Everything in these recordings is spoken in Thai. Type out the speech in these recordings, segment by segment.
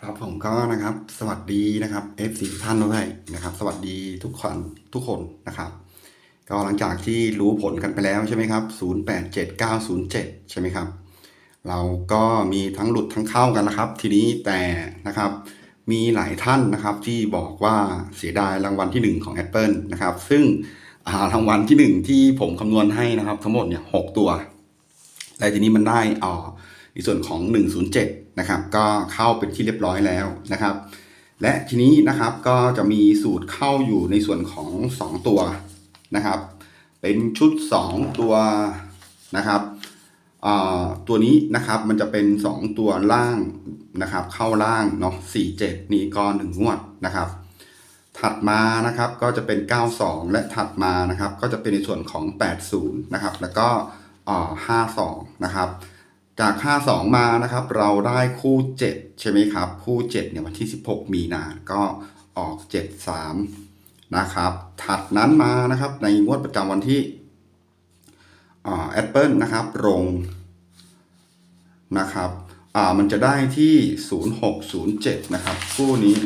ครับผมก็นะครับ สวัสดีนะครับ FC ทุกท่านด้วยนะครับ สวัสดีทุกคนทุกคนนะครับ ก็หลังจากที่รู้ผลกันไปแล้วใช่ไหมครับ 087907 ใช่ไหมครับ เราก็มีทั้งหลุดทั้งเข้ากันนะครับ ทีนี้แต่นะครับ มีหลายท่านนะครับที่บอกว่าเสียดายรางวัลที่ 1 ของ Apple นะครับ ซึ่งรางวัลที่ 1 ที่ผมคำนวณให้นะครับ ทั้งหมดเนี่ยหกตัว และทีนี้มันได้อ่อ ในส่วนของ 107 นะครับ ก็เข้าเป็นที่เรียบร้อยแล้วนะครับ และทีนี้นะครับก็จะมีสูตรเข้าอยู่ในส่วนของ 2 ตัวนะครับ เป็นชุด 2 ตัวนะครับตัวนี้นะครับมันจะเป็น 2 ตัวล่างนะครับ เข้าล่างเนาะ47 นี่ก็1งวดนะครับ ถัดมานะครับก็จะเป็น 92 และถัดมานะครับ ก็จะเป็นในส่วนของ 80 นะครับ แล้วก็อ่า52 นะครับ จาก 52 มานะครับ เราได้คู่ 7 ใช่ไหมครับ คู่ 7 เนี่ยวันที่ 16 มีนาก็ออก 73 นะครับ ถัดนั้นมานะครับในงวดประจำวันที่แอปเปิลนะครับลงนะครับอ่ามันจะได้ที่ 0607 นะครับ คู่นี้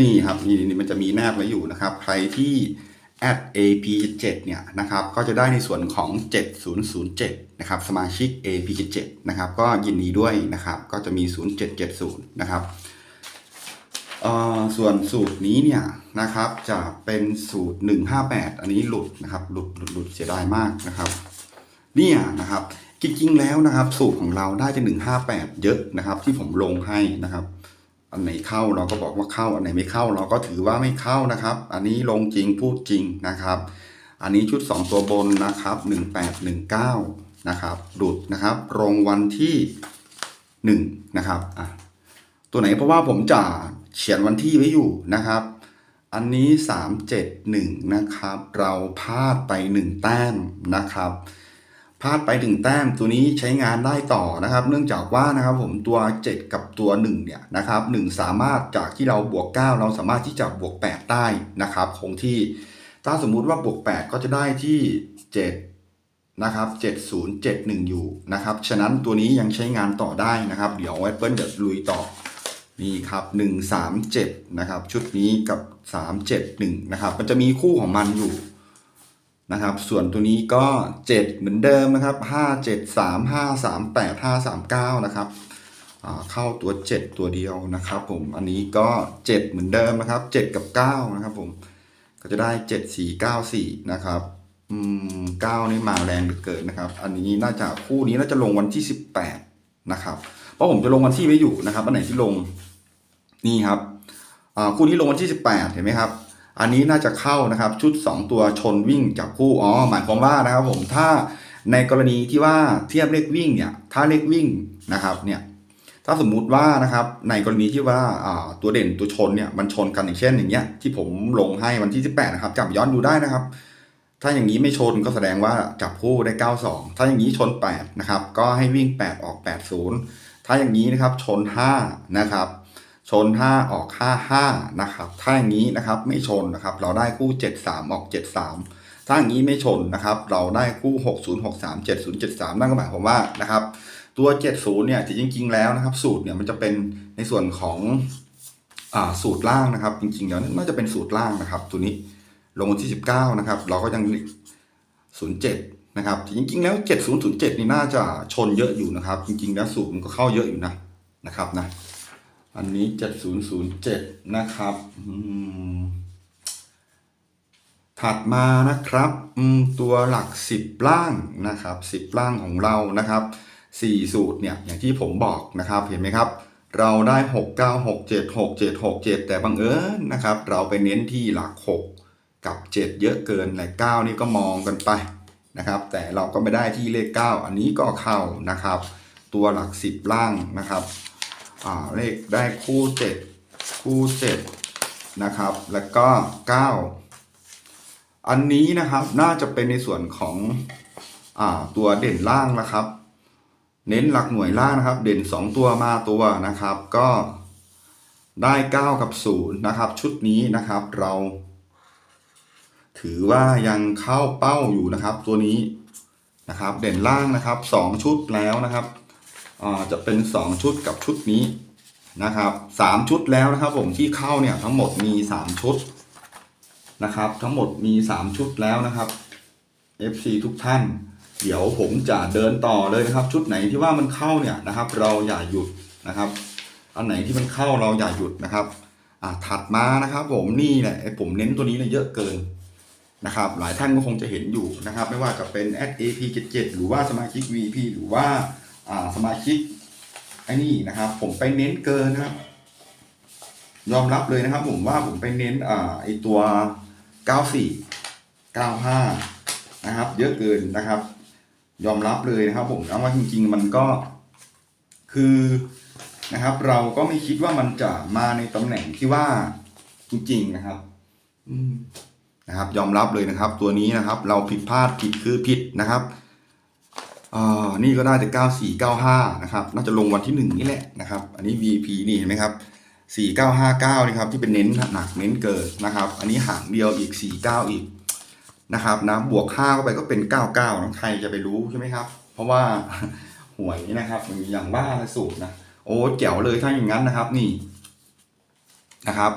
นี่ครับนี่นี่มันจะมีแนบไว้อยู่นะครับ ใครที่ at ap7 เนี่ยนะครับ ก็จะได้ในส่วนของ 7007 นะครับสมาชิก ap7 นะครับก็ยินดีด้วยนะครับก็จะมี 0770 นะครับส่วนสูตรนี้เนี่ยนะครับจะเป็นสูตร 158 อันนี้หลุดนะครับหลุดหลุดหลุดเสียดายมากนะครับเนี่ยนะครับจริงๆแล้วนะครับ สูตรของเราได้จะ 158 เยอะนะครับ ที่ผมลงให้นะครับ อันไหนเข้าเราก็บอกว่าเข้า อันไหนไม่เข้าเราก็ถือว่าไม่เข้านะครับ อันนี้ลงจริงพูดจริงนะครับ อันนี้ชุด 2 ตัวบนนะครับ 1819 นะครับหลุดนะครับลงวันที่1นะครับอะตัวไหนเพราะว่าผมจะเขียนวันที่ไว้อยู่นะครับ อันนี้ 371นะครับเราพลาดไป 1 แต้มนะครับพลาดไปถึงแต้มตัวนี้ใช้งานได้ต่อนะครับ เนื่องจากว่านะครับผมตัว 7 กับตัว1เนี่ยนะครับ1สามารถจากที่เราบวก 9 เราสามารถที่จะบวก 8 ได้นะครับคงที่ถ้าสมมุติว่าบวก 8 ก็จะได้ที่ 7 นะครับ 7071 อยู่นะครับ ฉะนั้นตัวนี้ยังใช้งานต่อได้นะครับ เดี๋ยว Apple เดี๋ยวลุยต่อ นี่ครับ 137 นะครับ ชุดนี้กับ 371 นะครับ มันจะมีคู่ของมันอยู่นะครับ ส่วนตัวนี้ก็ 7 เหมือนเดิมนะครับ 5 7 3 5 3 8 5 3 9 นะครับเข้าตัว 7 ตัวเดียวนะครับผม อันนี้ก็ 7 เหมือนเดิมนะครับ 7 กับ 9 นะครับผม ก็จะได้ 7 4 9 4 นะครับ อืม9นี่มาแรงเหลือเกินนะครับ อันนี้น่าจะคู่นี้น่าจะลงวันที่18นะครับ เพราะผมจะลงวันที่ไว้อยู่นะครับอันไหนที่ลงนี่ครับอ่าคู่นี้ลงวันที่18เห็นไหมครับ อันนี้น่าจะเข้านะครับชุด2ตัวชนวิ่งจับคู่อ๋อหมายความว่านะครับ ผมถ้าในกรณีที่ว่าเทียบเลขวิ่งเนี่ย ถ้าเลขวิ่งนะครับเนี่ยถ้าสมมุติว่านะครับในกรณีที่ว่าอ่าตัวเด่นตัวชนเนี่ยมันชนกันอย่างเช่นอย่างเงี้ยที่ผมลงให้วันที่ 18 นะครับจับย้อนดูได้นะครับ ถ้าอย่างนี้ไม่ชนก็แสดงว่าจับคู่ได้ 92 ถ้าอย่างนี้ชน 8 นะครับ ก็ให้วิ่ง 8 ออก 80 ถ้าอย่างนี้นะครับชน 5 นะครับ ชน 5 ออก 55 นะครับ ถ้าอย่างนี้นะครับไม่ชนนะครับ เราได้คู่ 73 ออก 73 ถ้าอย่างนี้ไม่ชนนะครับ เราได้คู่ 60 63 70 73 นั่นก็หมายความว่านะครับ ตัว 70 เนี่ยจริงๆ แล้วนะครับ สูตรเนี่ยมันจะเป็นในส่วนของอ่าสูตรล่างนะครับ จริงๆ แล้วน่าจะเป็นสูตรล่างนะครับ ตัวนี้ ลงวันที่ 19 นะครับ เราก็ยัง 07 นะครับ จริงๆ แล้ว 7007 นี่น่าจะชนเยอะอยู่นะครับ จริงๆ แล้วสูตรมันก็เข้าเยอะอยู่นะ นะครับนะ อันนี้ 7007 นะครับ ถัดมานะครับ ตัวหลัก 10 ล่างนะครับ 10 ล่างของเรานะครับ4 สูตรเนี่ย อย่างที่ผมบอกนะครับ เห็นไหมครับเราได้ 6 9 6 7 6 7 6 7 แต่บังเอิญนะครับ เราไปเน้นที่หลัก 6 กับ 7 เยอะเกินและ9นี่ก็มองกันไปนะครับ แต่เราก็ไม่ได้ที่เลข 9 อันนี้ก็เข้านะครับ ตัวหลัก 10 ล่างนะครับเลขได้คู่เจ็ดคู่เจ็ดนะครับ แล้วก็เก้าอันนี้นะครับน่าจะเป็นในส่วนของอตัวเด่นล่างนะครับ เน้นหลักหน่วยล่างนะครับ เด่น 2 ตัวมาตัวนะครับ ก็ได้ 9 กับ 0 นะครับ ชุดนี้นะครับเรา ถือว่ายังเข้าเป้าอยู่นะครับ ตัวนี้นะครับเด่นล่างนะครับ 2 ชุดแล้วนะครับจะเป็น 2 ชุดกับชุดนี้นะครับสามชุดแล้วนะครับผมที่เข้าเนี่ยทั้งหมดมีสามชุดนะครับ ทั้งหมดมีสามชุดแล้วนะครับ FC ทุกท่าน เดี๋ยวผมจะเดินต่อเลยนะครับ ชุดไหนที่ว่ามันเข้าเนี่ยนะครับ เราอย่าหยุดนะครับอันไหนที่มันเข้าเราอย่าหยุดนะครับอ่าถัดมานะครับ ผมนี่แหละไอ้ผมเน้นตัวนี้เนี่ยเยอะเกิน นะครับหลายท่านก็คงจะเห็นอยู่นะครับ ไม่ว่าจะเป็น at ap 7 7หรือว่าสมาชิก vp หรือว่าสมาชิกไอ้นี่นะครับ ผมไปเน้นเกินนะครับ ยอมรับเลยนะครับ ผมว่าผมไปเน้นอ่าไอตัว 94 95 นะครับ เยอะเกินนะครับ ยอมรับเลยนะครับ ผมเอาว่าจริง ๆ มันก็คือนะครับ เราก็ไม่คิดว่ามันจะมาในตำแหน่งที่ว่าจริง ๆ นะครับ อืม นะครับ ยอมรับเลยนะครับ ตัวนี้นะครับ เราผิดพลาดผิดคือผิดนะครับอ่านี่ก็ได้แต่9495นะครับ น่าจะลงวันที่หนึ่งนี่แหละนะครับ อันนี้ VP นี่เห็นไหมครับ4959นี่ครับที่เป็นเน้นหนักเน้นเกิดนะครับ อันนี้หางเดียวอีก49อีกนะครับนะบวก5เข้าไปก็เป็น99นะใครจะไปรู้ใช่ไหมครับ เพราะว่าหวยนะครับอย่างบ้าสูตรนะโอ้แจ๋วเลยถ้าอย่างนั้นนะครับ นี่นะครับ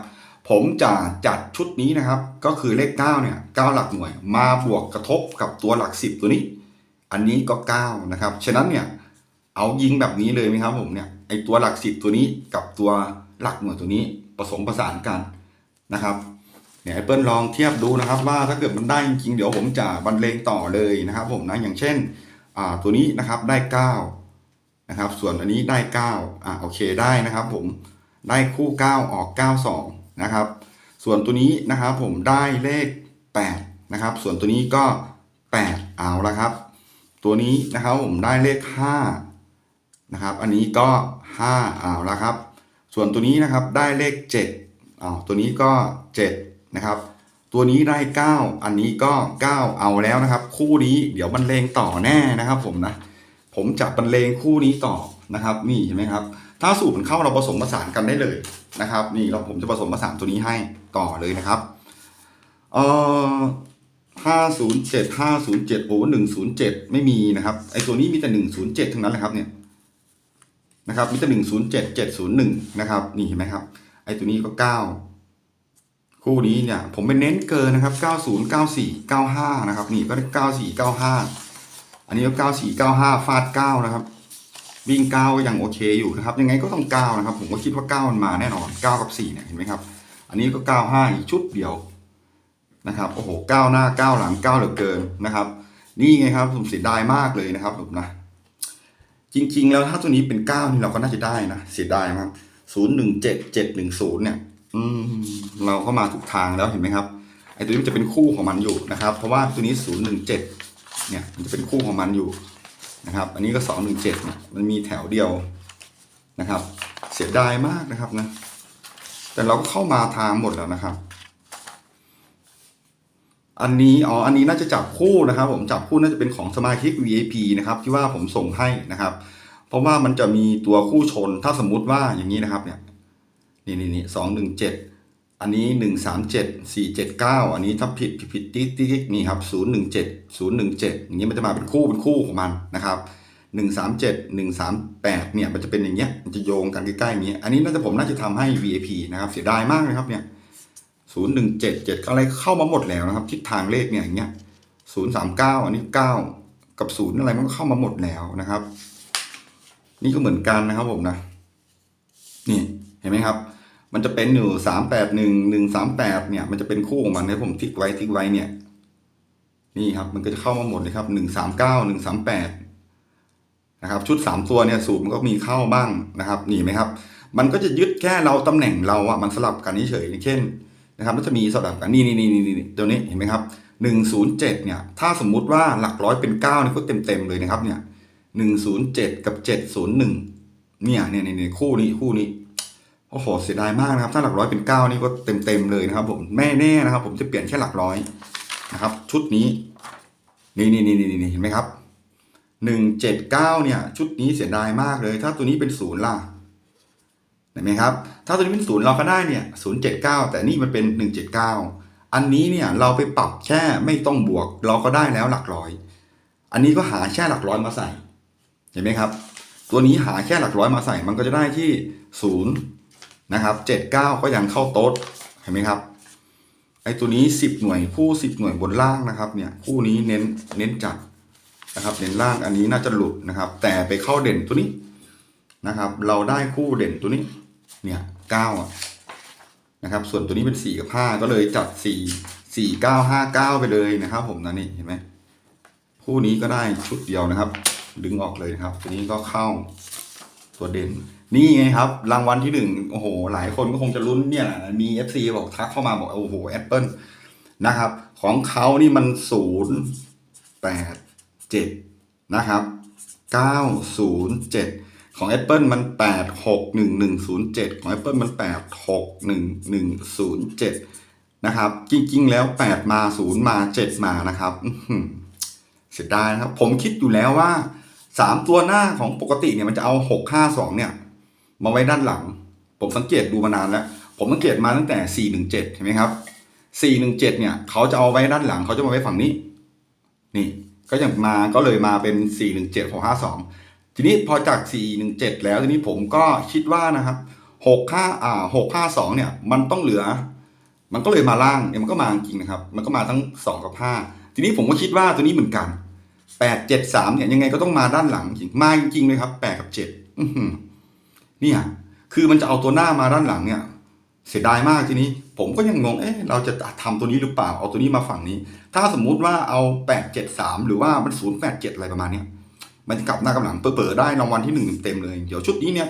ผมจะจัดชุดนี้นะครับ ก็คือเลข9เนี่ย9หลักหน่วย มาบวกกระทบกับตัวหลัก 10 ตัวนี้ อันนี้ก็9นะครับฉะนั้นเนี่ยเอายิงแบบนี้เลยไหมครับผมเนี่ยไอตัวหลัก 10 ตัวนี้กับตัวหลักหน่วยตัวนี้ผสมผสานกันนะครับเนี่ยไอเปิ้ลลองเทียบดูนะครับ ว่าถ้าเกิดมันได้จริงเดี๋ยวผมจะบรรเลงต่อเลยนะครับ ผมนะอย่างเช่นอ่าตัวนี้นะครับได้ 9 นะครับ ส่วนอันนี้ได้9อ่าโอเคได้นะครับ ผมได้คู่ 9 ออก 92 นะครับ ส่วนตัวนี้นะครับผมได้เลข 8 นะครับ ส่วนตัวนี้ก็ 8 เอาละครับ ตัวนี้นะครับผมได้เลข 5 นะครับ อันนี้ก็ 5 เอาละครับ ส่วนตัวนี้นะครับได้เลข7อ้าวตัวนี้ก็ 7 นะครับ ตัวนี้ได้ 9 อันนี้ก็ 9 เอาแล้วนะครับ คู่นี้เดี๋ยวบรรเลงต่อแน่นะครับผมนะผมจะบรรเลงคู่นี้ต่อนะครับ นี่เห็นไหมครับ ถ้าสูตรมันเข้าเราผสมผสานกันได้เลยนะครับ นี่เราผมจะผสมผสานตัวนี้ให้ต่อเลยนะครับเอ่อห้าศูนย์เจ็ดห้าศูนย์เจ็ดโอ้หนึ่งศูนย์เจ็ดไม่มีนะครับไอตัวนี้มีแต่หนึ่งศูนย์เจ็ดทั้งนั้นแหละครับเนี่ยนะครับมีแต่หนึ่งศูนย์เจ็ดเจ็ดศูนย์หนึ่งนะครับนี่เห็นไหมครับ ไอตัวนี้ก็เก้าคู่นี้เนี่ยผมไปเน้นเกินนะครับเก้าศูนย์เก้าสี่เก้าห้านะครับ นี่ก็ได้เก้าสี่เก้าห้าอันนี้ก็เก้าสี่เก้าห้าฟาดเก้านะครับ วิ่งเก้ายังโอเคอยู่นะครับยังไงก็ต้องเก้านะครับ ผมก็คิดว่าเก้ามันมาแน่นอนเก้ากับสี่เนี่ยเห็นไหมครับ อันนี้ก็เก้าห้าอีกชุดเดียวนะครับโอ้โหเก้าหน้าเก้าหลังเก้าเหลือเกินนะครับ นี่ไงครับผมเสียดายมากเลยนะครับผมนะจริง ๆ แล้วถ้าตัวนี้เป็นเก้านี่เราก็น่าจะได้นะเสียดายมากศูนย์หนึ่งเจ็ดเจ็ดหนึ่งศูนย์เนี่ย อืมเราก็มาถูกทางแล้วเห็นไหมครับไอ้ตัวนี้มันจะเป็นคู่ของมันอยู่นะครับ เพราะว่าตัวนี้ศูนย์หนึ่งเจ็ดเนี่ยมันจะเป็นคู่ของมันอยู่ นะครับ อันนี้ก็สองหนึ่งเจ็ดมันมีแถวเดียวนะครับ เสียดายมากนะครับนะ แต่เราก็เข้ามาทางหมดแล้วนะครับ อันนี้อ๋ออันนี้น่าจะจับคู่นะครับ ผมจับคู่น่าจะเป็นของสมาชิก VIP นะครับ ที่ว่าผมส่งให้นะครับ เพราะว่ามันจะมีตัวคู่ชนถ้าสมมุติว่าอย่างนี้นะครับเนี่ยนี่นี่นี่สองหนึ่งเจ็ด อันนี้หนึ่งสามเจ็ดสี่เจ็ดเก้าอันนี้ถ้าผิดผิดติ๊กติ๊กนี่ครับศูนย์หนึ่งเจ็ดศูนย์หนึ่งเจ็ดอย่างนี้มันจะมาเป็นคู่เป็นคู่ของมันนะครับหนึ่งสามเจ็ดหนึ่งสามแปดเนี่ยมันจะเป็นอย่างเงี้ยมันจะโยงกันใกล้ๆอย่างเงี้ยอันนี้น่าจะผมน่าจะทำให้ VIP นะครับเสียดายมากเลยครับเนี่ยศูนย์หนึ่งเจ็ดเจ็ดอะไรเข้ามาหมดแล้วนะครับ ทิศทางเลขเนี่ยอย่างเงี้ยศูนย์สามเก้าอันนี้เก้ากับศูนย์อะไรมันก็เข้ามาหมดแล้วนะครับ นี่ก็เหมือนกันนะครับผมนะ นี่เห็นไหมครับ มันจะเป็นอยู่สามแปดหนึ่งหนึ่งสามแปดเนี่ย มันจะเป็นคู่ของมันให้ผมทิกไว้ทิกไว้เนี่ย นี่ครับ มันก็จะเข้ามาหมดเลยครับหนึ่งสามเก้าหนึ่งสามแปดนะครับ ชุดสามตัวเนี่ยสูตรมันก็มีเข้าบ้างนะครับนี่เห็นไหมครับ มันก็จะยึดแค่เราตำแหน่งเราอะมันสลับกันเฉยๆอย่างเช่นนะครับมันจะมีสลับกันนี่นี่นี่นี่ตัวนี้เห็นไหมครับหนึ่งศูนย์เจ็ดเนี่ย ถ้าสมมุติว่าหลักร้อยเป็นเก้านี่ก็เต็มเต็มเลยนะครับเนี่ยหนึ่งศูนย์เจ็ดกับเจ็ดศูนย์หนึ่งเนี่ยเนี่ยเนี่ยคู่นี้คู่นี้ โอ้โหเสียดายมากนะครับ ถ้าหลักร้อยเป็นเก้านี่ก็เต็มเต็มเลยนะครับ ผมแม่แน่นะครับ ผมจะเปลี่ยนแค่หลักร้อยนะครับ ชุดนี้ นี่นี่นี่นี่เห็นไหมครับหนึ่งเจ็ดเก้าเนี่ย ชุดนี้เสียดายมากเลย ถ้าตัวนี้เป็นศูนย์ล่ะเห็นไหมครับ ถ้าตัวนี้เป็นศูนย์เราก็ได้เนี่ยศูนย์เจ็ดเก้าแต่นี่มันเป็นหนึ่งเจ็ดเก้าอันนี้เนี่ยเราไปปรับแค่ไม่ต้องบวก เราก็ได้แล้วหลักร้อย อันนี้ก็หาแค่หลักร้อยมาใส่ เห็นไหมครับ ตัวนี้หาแค่หลักร้อยมาใส่ มันก็จะได้ที่ศูนย์ นะครับเจ็ดเก้าก็ยังเข้าโต๊ดเห็นไหมครับไอ้ตัวนี้สิบหน่วยคู่สิบหน่วยบนล่างนะครับเนี่ยคู่นี้เน้นเน้นจัดนะครับเน้นล่างอันนี้น่าจะหลุดนะครับ แต่ไปเข้าเด่นตัวนี้นะครับ เราได้คู่เด่นตัวนี้เนี่ยเก้านะครับ ส่วนตัวนี้เป็นสี่กับห้าก็เลยจัดสี่สี่เก้าห้าเก้าไปเลยนะครับ ผมนะนี่เห็นไหมคู่นี้ก็ได้ชุดเดียวนะครับ ดึงออกเลยนะครับ ตัวนี้ก็เข้าตัวเด่น นี่ไงครับ รางวัลที่หนึ่งโอ้โห หลายคนก็คงจะลุ้นเนี่ยแหละมี FC บอกทักเข้ามาบอกโอ้โหแอปเปิลนะครับ ของเขานี่มันศูนย์แปดเจ็ดนะครับเก้าศูนย์เจ็ดของ Apple มันแปดหกหนึ่งหนึ่งศูนย์เจ็ดของ Apple มันแปดหกหนึ่งหนึ่งศูนย์เจ็ดนะครับ จริง ๆ แล้วแปดมาศูนย์มาเจ็ดมานะครับเสียดายนะครับ ผมคิดอยู่แล้วว่าสามตัวหน้าของปกติเนี่ยมันจะเอาหกห้าสองเนี่ย มาไว้ด้านหลัง ผมสังเกตดูมานานแล้ว ผมสังเกตมาตั้งแต่ 417 เห็นไหมครับ 417 เนี่ยเขาจะเอาไว้ด้านหลังเขาจะมาไว้ฝั่งนี้ นี่ ก็ยังมาก็เลยมาเป็น 417 652 ทีนี้พอจาก 417 แล้วทีนี้ผมก็คิดว่านะครับ65อ่า652 เนี่ย มันต้องเหลือ มันก็เลยมาล่างเนี่ยมันก็มาจริงนะครับ มันก็มาทั้ง 2 กับ 5 ทีนี้ผมก็คิดว่าตัวนี้เหมือนกัน873เนี่ยยังไงก็ต้องมาด้านหลังจริงมาจริงเลยครับ8กับ7อือหือ เนี่ยคือมันจะเอาตัวหน้ามาด้านหลังเนี่ย เสียดายมากทีนี้ ผมก็ยังงงเอ๊ะเราจะทำตัวนี้หรือเปล่าเอาตัวนี้มาฝั่งนี้ ถ้าสมมุติว่าเอา 873 หรือว่ามัน087 อะไรประมาณเนี้ยมันจะกลับหน้ากลับหลังเปิดๆได้รางวัลที่หนึ่งเต็มเลย เดี๋ยวชุดนี้เนี่ย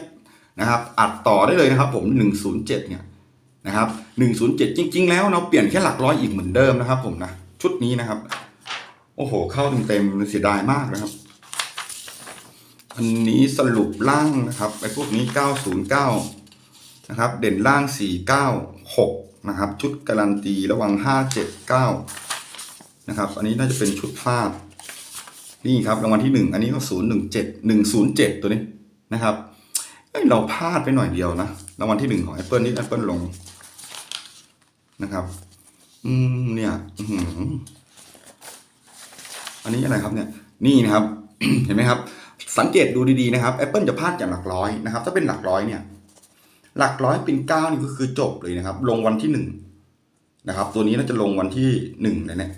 นะครับ อัดต่อได้เลยนะครับ ผม107เนี่ยนะครับ107 จริง ๆ แล้วเราเปลี่ยนแค่หลักร้อยอีกเหมือนเดิมนะครับ ผมนะชุดนี้นะครับ โอ้โห เข้าเต็มๆเสียดายมากนะครับ อันนี้สรุปล่างนะครับไอ้พวกนี้ 909 นะครับ เด่นล่าง 496 นะครับ ชุดการันตีระหวัง 579 นะครับ อันนี้น่าจะเป็นชุดฟาด นี่ครับรางวัลที่ 1 อันนี้ก็ 017 107 ตัวนี้นะครับเอ้ยเราพลาดไปหน่อยเดียวนะรางวัลที่ 1 ของ Apple นี่ Apple ลงนะครับ อืมเนี่ยอื้อหืออันนี้อะไรครับเนี่ย นี่นะครับ เห็นไหมครับ สังเกตดูดีๆนะครับ Apple จะพลาดอย่างหลักร้อยนะครับ ถ้าเป็นหลักร้อยเนี่ย หลักร้อยเป็นเก้านี่ก็คือจบเลยนะครับ ลงวันที่หนึ่งนะครับ ตัวนี้น่าจะลงวันที่หนึ่งเลยเนี่ย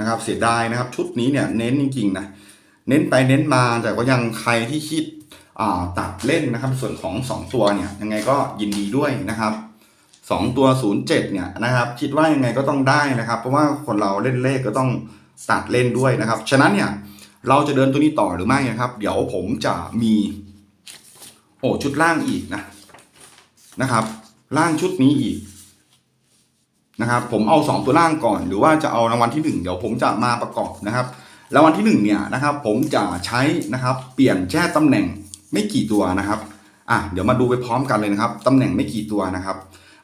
นะครับ เสียดายนะครับ ชุดนี้เนี่ยเน้นจริงๆนะเน้นไปเน้นมาแต่ก็ยังใครที่คิดตัดเล่นนะครับ ส่วนของสองตัวเนี่ยยังไงก็ยินดีด้วยนะครับสองตัวศูนย์เจ็ดเนี่ยนะครับ คิดว่ายังไงก็ต้องได้นะครับ เพราะว่าคนเราเล่นเลขก็ต้องตัดเล่นด้วยนะครับ ฉะนั้นเนี่ย เราจะเดินตัวนี้ต่อหรือไม่นะครับ เดี๋ยวผมจะมี โอ้ชุดล่างอีกนะนะครับล่างชุดนี้อีกนะครับผมเอาสองตัวล่างก่อน หรือว่าจะเอารางวัลที่หนึ่งเดี๋ยวผมจะมาประกอบนะครับรางวัลที่หนึ่งเนี่ยนะครับผมจะใช้นะครับเปลี่ยนแค่ตำแหน่งไม่กี่ตัวนะครับอะเดี๋ยวมาดูไปพร้อมกันเลยนะครับตำแหน่งไม่กี่ตัวนะครับ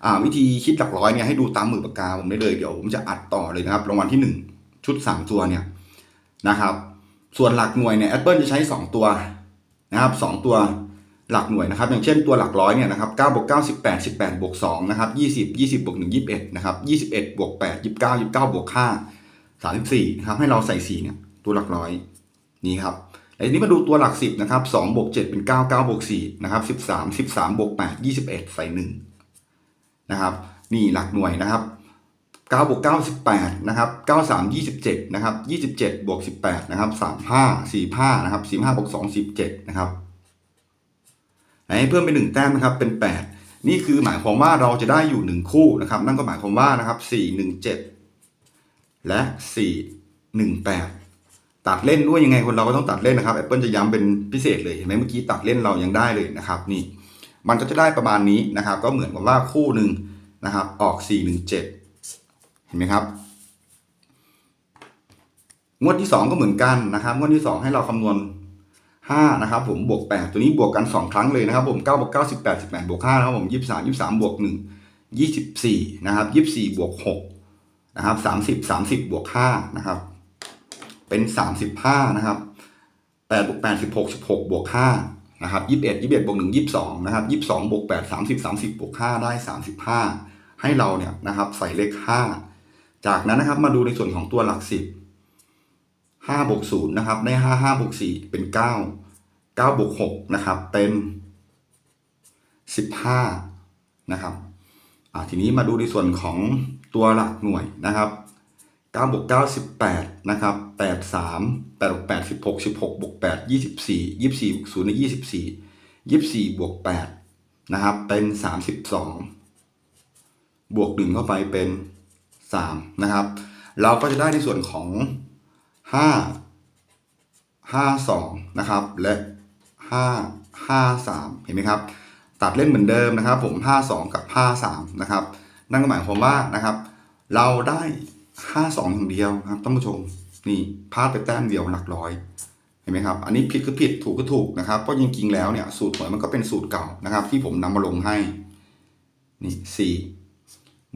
อ่าวิธีคิดหลักร้อยเนี่ยให้ดูตามมือปากกาผมได้เลยเดี๋ยวผมจะอัดต่อเลยนะครับรางวัลที่หนึ่งชุดสามตัวเนี่ยนะครับ ส่วนหลักหน่วยเนี่ย Apple จะใช้ 2 ตัวนะครับ2ตัวหลักหน่วยนะครับ อย่างเช่นตัวหลักร้อยเนี่ยนะครับ9บวก9 18 18บวก2นะครับ20 20บวก1 21นะครับ21บวก8 29 29บวก5 34นะครับให้เราใส่4เนี่ยตัวหลักร้อยนี่ครับแล้วทีนี้มาดูตัวหลัก 10นะครับ2บวก7เป็น 9 9บวก4นะครับ13 13บวก8 21 ใส่1นะครับนี่หลักหน่วยนะครับ 9บวก9 18นะครับ93 27นะครับ27บวก18นะครับ35 45นะครับ45บวก2 17นะครับให้เพิ่มเป็น1แต้มนะครับเป็น 8 นี่คือหมายความว่าเราจะได้อยู่ 1 คู่นะครับ นั่นก็หมายความว่านะครับ4 1 7 และ 4 1 8 ตัดเล่นด้วยยังไงคนเราก็ต้องตัดเล่นนะครับ Apple จะย้ำเป็นพิเศษเลยเห็นไหมเมื่อกี้ตัดเล่นเรายังได้เลยนะครับนี่มันก็จะได้ประมาณนี้นะครับ ก็เหมือนกับว่าคู่หนึ่งนะครับออก 4 1 7 เห็นไหมครับ งวดที่ 2 ก็เหมือนกันนะครับ งวดที่ 2 ให้เราคำนวณ5นะครับผมบวก 8 ตัวนี้บวกกัน 2 ครั้งเลยนะครับผม9บวก9 18 18บวก5นะครับผม23 23บวก1 24นะครับ24บวก6นะครับ30 30บวก5นะครับเป็น 35นะครับ8บวก8 16 16บวก5นะครับ21 21บวก1 22นะครับ22บวก8 30 30บวก5ได้ 35 ให้เราเนี่ยนะครับใส่เลข 5 จากนั้นนะครับมาดูในส่วนของตัวหลัก10 5บวก0นะครับได้5 5บวก4เป็น9เก้าบวกหกนะครับเป็นสิบห้านะครับทีนี้มาดูในส่วนของตัวหลักหน่วยนะครับ9บวก9 18นะครับ8 3 8บวก8 16 16บวก8 24 24บวก0ใน24 24บวก8นะครับเป็น 32 บวก 1 เข้าไปเป็น 3 นะครับ เราก็จะได้ในส่วนของ 5 5 2 นะครับ และ 5 5 3 เห็นไหมครับ ตัดเล่นเหมือนเดิมนะครับ ผม 5 2 กับ 5 3 นะครับ นั่นก็หมายความว่านะครับ เราได้ 5 2อย่างเดียวครับท่านผู้ชมนี่พลาดไปแต้มเดียวหลักร้อยเห็นไหมครับ อันนี้ผิดก็ผิดถูกก็ถูกนะครับเพราะจริงๆแล้วเนี่ยสูตรหวยมันก็เป็นสูตรเก่านะครับ ที่ผมนำมาลงให้นี่สี่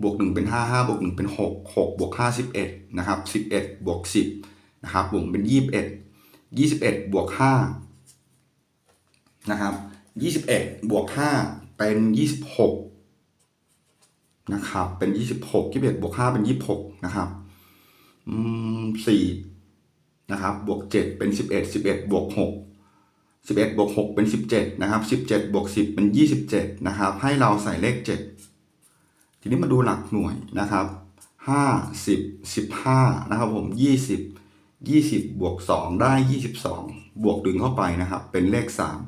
บวกหนึ่งเป็นห้าห้าบวกหนึ่งเป็นหกหกบวกห้าสิบเอ็ดนะครับสิบเอ็ดบวกสิบนะครับบวกเป็นยี่สิบเอ็ดยี่สิบเอ็ดบวกห้านะครับยี่สิบเอ็ดบวกห้าเป็นยี่สิบหกนะครับเป็นยี่สิบหกยี่สิบเอ็ดบวกห้าเป็นยี่สิบหกนะครับอืมสี่นะครับบวกเจ็ดเป็นสิบเอ็ดสิบเอ็ดบวกหกสิบเอ็ดบวกหกเป็นสิบเจ็ดนะครับสิบเจ็ดบวกสิบเป็นยี่สิบเจ็ดนะครับให้เราใส่เลขเจ็ด ทีนี้มาดูหลักหน่วยนะครับห้าสิบสิบห้านะครับผมยี่สิบยี่สิบบวกสองได้ยี่สิบสองบวกดึงเข้าไปนะครับ เป็นเลขสาม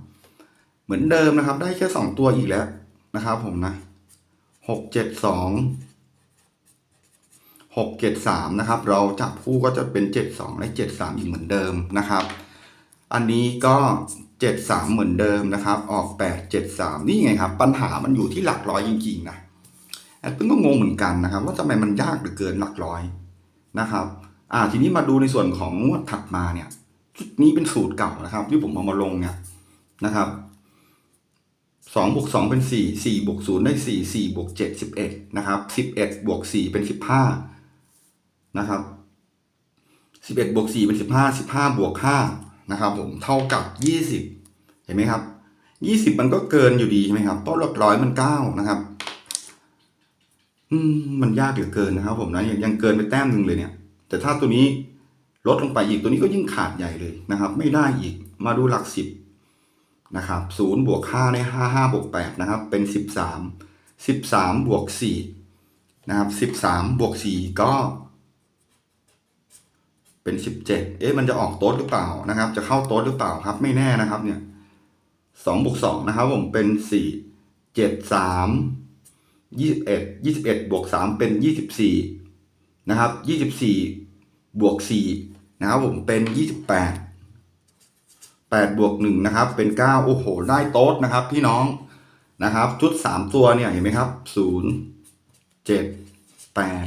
เหมือนเดิมนะครับ ได้แค่สองตัวอีกแล้วนะครับผมนะหกเจ็ดสองหกเจ็ดสามนะครับ เราจับคู่ก็จะเป็นเจ็ดสองและเจ็ดสามอีกเหมือนเดิมนะครับ อันนี้ก็เจ็ดสามเหมือนเดิมนะครับ ออกแปดเจ็ดสามนี่ไงครับ ปัญหามันอยู่ที่หลักร้อยจริงๆนะ แอดเพิ่งก็งงเหมือนกันนะครับ ว่าทำไมมันยากเหลือเกินหลักร้อยนะครับอ่าทีนี้มาดูในส่วนของงวดถัดมาเนี่ยชุดนี้เป็นสูตรเก่านะครับ ที่ผมเอามาลงเนี่ยนะครับสองบวกสองเป็นสี่สี่บวกศูนย์ได้สี่สี่บวกเจ็ดสิบเอ็ดนะครับสิบเอ็ดบวกสี่เป็นสิบห้านะครับสิบเอ็ดบวกสี่เป็นสิบห้าสิบห้าบวกห้านะครับ ผมเท่ากับยี่สิบเห็นไหมครับยี่สิบมันก็เกินอยู่ดีใช่ไหมครับเพราะหลักร้อยมันเก้านะครับ อืมมันยากเหลือเกินนะครับผมนะยังยังเกินไปแต้มหนึ่งเลยเนี่ย แต่ถ้าตัวนี้ลดลงไปอีกตัวนี้ก็ยิ่งขาดใหญ่เลยนะครับ ไม่ได้อีกมาดูหลักสิบนะครับศูนย์บวกห้าได้ห้าห้าบวกแปดนะครับ เป็นสิบสามสิบสามบวกสี่นะครับสิบสามบวกสี่ก็ เป็นสิบเจ็ดเอ๊ะมันจะออกโต๊ดหรือเปล่านะครับ จะเข้าโต๊ดหรือเปล่าครับ ไม่แน่นะครับ เนี่ยสองบวกสองนะครับ ผมเป็นสี่เจ็ดสาม ยี่สิบเอ็ดยี่สิบเอ็ดบวกสามเป็นยี่สิบสี่นะครับยี่สิบสี่บวกสี่นะครับผมเป็นยี่สิบแปดแปดบวกหนึ่งนะครับ เป็นเก้าโอ้โห ได้โต๊ดนะครับ พี่น้องนะครับ ชุดสามตัวเนี่ยเห็นไหมครับศูนย์เจ็ดแปด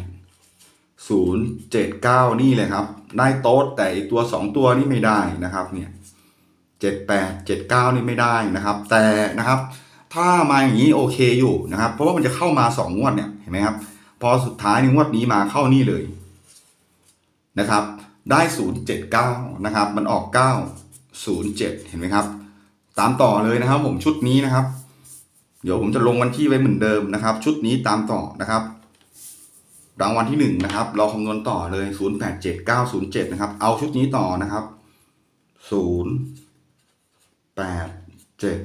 ศูนย์เจ็ดเก้านี่เลยครับ ได้โต๊ดแต่อีตัวสองตัวนี่ไม่ได้นะครับเนี่ยเจ็ดแปดเจ็ดเก้านี่ไม่ได้นะครับ แต่นะครับ ถ้ามาอย่างนี้โอเคอยู่นะครับ เพราะว่ามันจะเข้ามาสองงวดเนี่ยเห็นไหมครับ พอสุดท้ายในงวดนี้มาเข้านี่เลยนะครับ ได้ศูนย์เจ็ดเก้านะครับ มันออกเก้าศูนย์เจ็ดเห็นไหมครับ ตามต่อเลยนะครับ ผมชุดนี้นะครับ เดี๋ยวผมจะลงวันที่ไว้เหมือนเดิมนะครับ ชุดนี้ตามต่อนะครับรางวัลที่หนึ่งนะครับ เราคำนวณต่อเลยศูนย์แปดเจ็ดเก้าศูนย์เจ็ดนะครับ เอาชุดนี้ต่อนะครับศูนย์แปดเจ็ด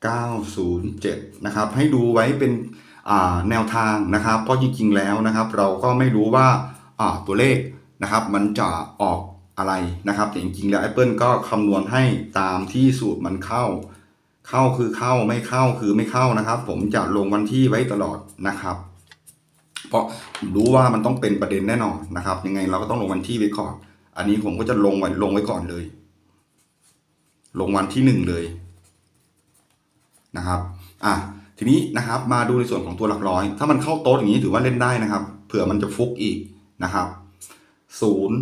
907 นะครับ ให้ดูไว้เป็นแนวทางนะครับ เพราะจริงๆแล้วนะครับ เราก็ไม่รู้ว่าตัวเลขนะครับ มันจะออกอะไรนะครับ แต่จริงๆแล้ว Apple ก็คำนวณให้ตามที่สูตรมันเข้า เข้าคือเข้าไม่เข้าคือไม่เข้านะครับ ผมจะลงวันที่ไว้ตลอดนะครับ เพราะรู้ว่ามันต้องเป็นประเด็นแน่นอนนะครับ ยังไงเราก็ต้องลงวันที่ไว้ก่อน อันนี้ผมก็จะลงไว้ลงไว้ก่อนเลย ลงวันที่หนึ่งเลย นะครับอะทีนี้นะครับมาดูในส่วนของตัวหลักร้อย ถ้ามันเข้าโต๊ะอย่างนี้ถือว่าเล่นได้นะครับ เผื่อมันจะฟุกอีกนะครับศูนย์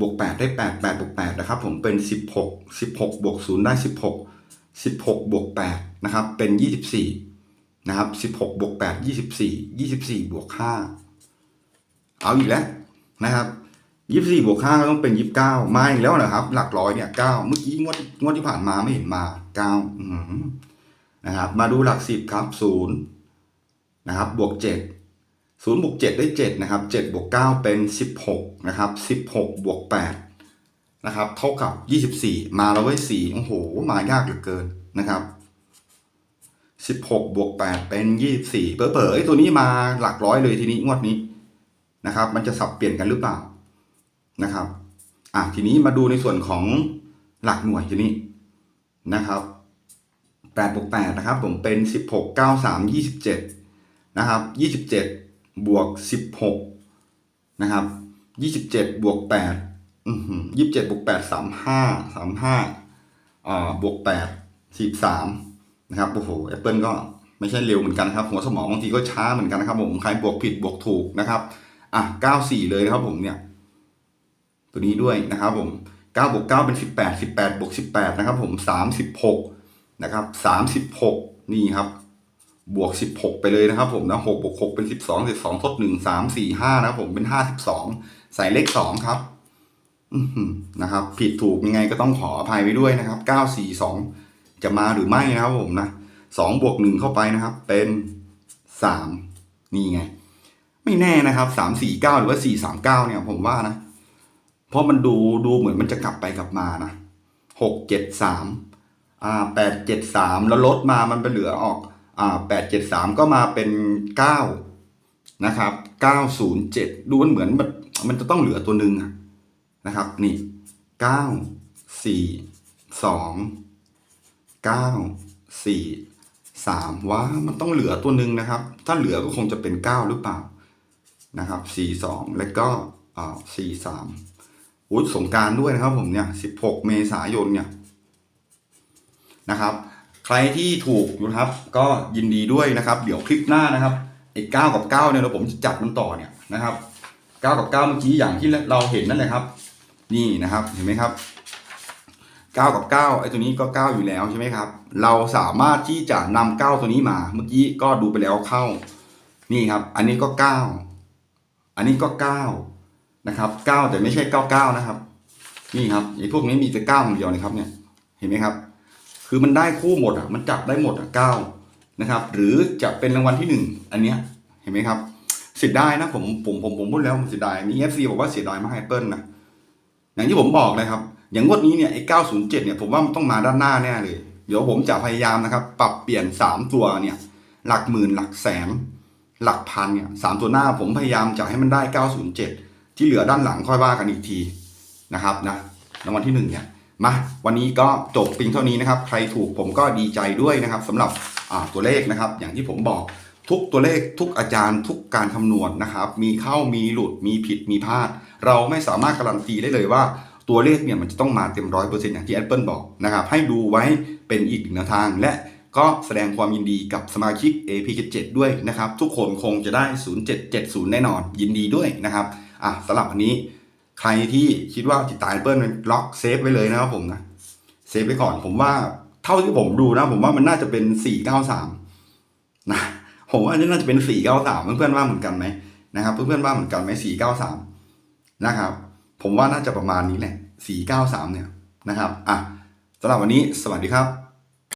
บวกแปดได้แปดแปดบวกแปดนะครับผมเป็นสิบหกสิบหกบวกศูนย์ได้สิบหกสิบหกบวกแปดนะครับเป็นยี่สิบสี่นะครับสิบหกบวกแปดยี่สิบสี่ยี่สิบสี่บวกห้าเอาอีกแล้วนะครับยี่สิบสี่บวกห้าก็ต้องเป็นยี่สิบเก้ามาอีกแล้วนะครับ หลักร้อยเนี่ยเก้าเมื่อกี้งวดงวดที่ผ่านมาไม่เห็นมาเก้าอืม นะครับ มาดูหลักสิบครับศูนย์นะครับบวกเจ็ดศูนย์บวกเจ็ดได้เจ็ดนะครับเจ็ดบวกเก้าเป็นสิบหกนะครับสิบหกบวกแปดนะครับเท่ากับ24มาแล้วเว้ย4โอ้โห มายากเหลือเกินนะครับ16บวก8เป็น24เผลอๆไอ้ตัวนี้มาหลักร้อยเลยทีนี้งวดนี้นะครับ มันจะสับเปลี่ยนกันหรือเปล่านะครับอะทีนี้มาดูในส่วนของหลักหน่วยทีนี้นะครับ 8บวก8นะครับผมเป็น 16 9 3 27นะครับ27 บวก 16นะครับ27 บวก8อือหือ27 บวก 8 35 35อ่าบวก8 43นะครับโอ้โหแอปเปิลก็ไม่ใช่เร็วเหมือนกันครับ หัวสมองบางทีก็ช้าเหมือนกันนะครับผมใครบวกผิดบวกถูกนะครับอะ94 เลยนะครับผมเนี่ยตัวนี้ด้วยนะครับผม9บวก9เป็น 18 18บวก18นะครับผม36 นะครับ36นี่ครับ บวก16ไปเลยนะครับ ผมนะ6บวก6เป็น12 12ทด1 3 4 5นะครับผมเป็น52ใส่เลข2ครับนะครับ ผิดถูกยังไงก็ต้องขออภัยไว้ด้วยนะครับ942จะมาหรือไม่นะครับผมนะ2บวก1เข้าไปนะครับ เป็น3นี่ไง ไม่แน่นะครับ349หรือว่า439เนี่ย ผมว่านะ เพราะมันดูดูเหมือนมันจะกลับไปกลับมานะ673 อ่า873แล้วลดมามันไปเหลือออกอ่า873ก็มาเป็น9นะครับ907ดูมันเหมือนมันมันจะต้องเหลือตัวหนึ่งนะครับ นี่9 4 2 9 4 3ว่ามันต้องเหลือตัวหนึ่งนะครับ ถ้าเหลือก็คงจะเป็น9หรือเปล่านะครับ42แล้วก็อ่า43อุ้ยสงการด้วยนะครับผมเนี่ย16เมษายนเนี่ย นะครับ ใครที่ถูกอยู่นะครับ ก็ยินดีด้วยนะครับ เดี๋ยวคลิปหน้านะครับไอ้เก้ากับเก้าเนี่ยเราผมจะจัดมันต่อเนี่ยนะครับเก้ากับเก้าเมื่อกี้อย่างที่เราเห็นนั่นแหละครับ นี่นะครับเห็นไหมครับเก้ากับเก้าไอ้ตัวนี้ก็เก้าอยู่แล้วใช่ไหมครับ เราสามารถที่จะนำเก้าตัวนี้มา เมื่อกี้ก็ดูไปแล้วเข้า นี่ครับ อันนี้ก็เก้าอันนี้ก็เก้านะครับเก้าแต่ไม่ใช่เก้าเก้านะครับ นี่ครับไอ้พวกนี้มีแต่เก้าอย่างเดียวนะครับเนี่ย เห็นไหมครับ คือมันได้คู่หมดอะมันจับได้หมดอะเก้านะครับ หรือจะเป็นรางวัลที่หนึ่งอันเนี้ยเห็นไหมครับเสียดายนะผมผมผมผมพูดแล้วผมเสียดายมีเอฟซีบอกว่าเสียดายมากแอเปิลนะอย่างที่ผมบอกเลยครับ อย่างงวดนี้เนี่ยไอ้907เจ็ดเนี่ยผมว่ามันต้องมาด้านหน้าแน่เลย เดี๋ยวผมจะพยายามนะครับ ปรับเปลี่ยน3ตัวเนี่ยหลักหมื่นหลักแสน หลักพันเนี่ยสามตัวหน้าผมพยายามจะให้มันได้907ที่เหลือด้านหลังค่อยว่ากันอีกทีนะครับนะรางวัลที่หนึ่งเนี่ย มาวันนี้ก็จบเพียงเท่านี้นะครับ ใครถูกผมก็ดีใจด้วยนะครับสำหรับตัวเลขนะครับ อย่างที่ผมบอกทุกตัวเลขทุกอาจารย์ทุกการคำนวณนะครับ มีเข้ามีหลุดมีผิดมีพลาด เราไม่สามารถการันตีได้เลยว่าตัวเลขเนี่ยมันจะต้องมาเต็มร้อยเปอร์เซ็นต์อย่างที่ Apple บอกนะครับ ให้ดูไว้เป็นอีกหนึ่งแนวทาง และก็แสดงความยินดีกับสมาชิก AP7 ด้วยนะครับ ทุกคนคงจะได้ 0770 แน่นอนยินดีด้วยนะครับอะสำหรับวันนี้ ใครที่คิดว่าติดตาม Apple เป็นล็อกเซฟไว้เลยนะครับผมนะเซฟไว้ก่อนผมว่าเท่าที่ผมดูนะ ผมว่ามันน่าจะเป็น493นะผมว่านนี้น่าจะเป็น493เก้าสามเพื่อนๆว่าเหมือนกันไหมนะครับเพื่อนๆว่าเหมือนกันไหม493นะครับ ผมว่าน่าจะประมาณนี้แหละ493เนี่ยนะครับอะสำหรับวันนี้สวัสดีครับ